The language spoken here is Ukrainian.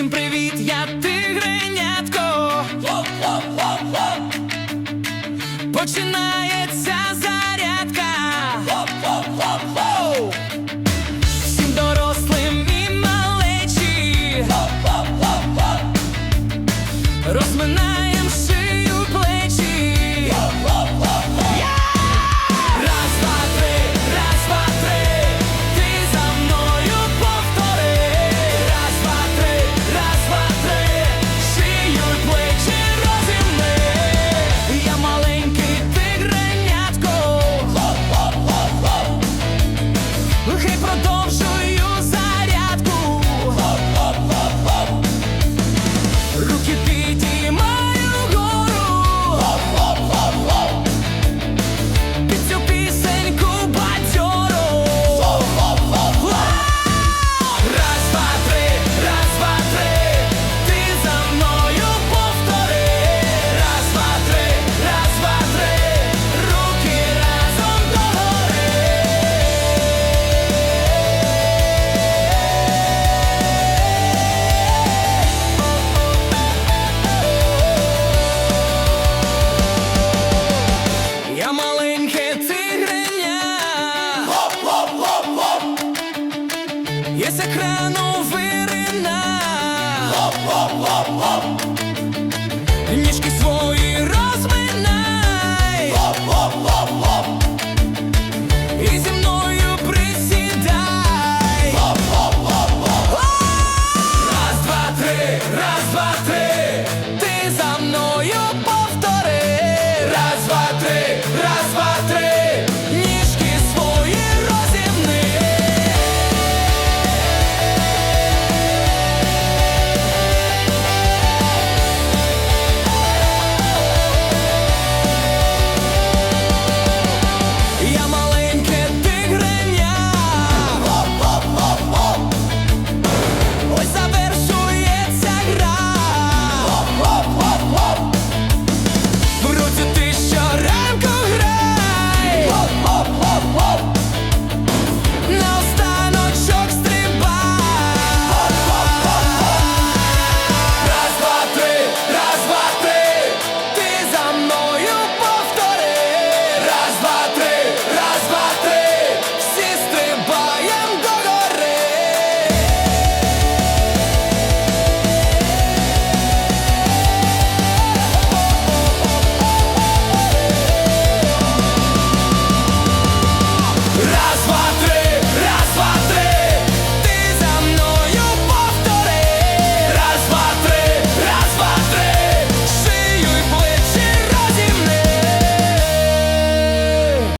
Всім привіт, я тигренятко Починається зарядка. Всім дорослим і малечі. Розминаєм новина. Оп-оп-оп-оп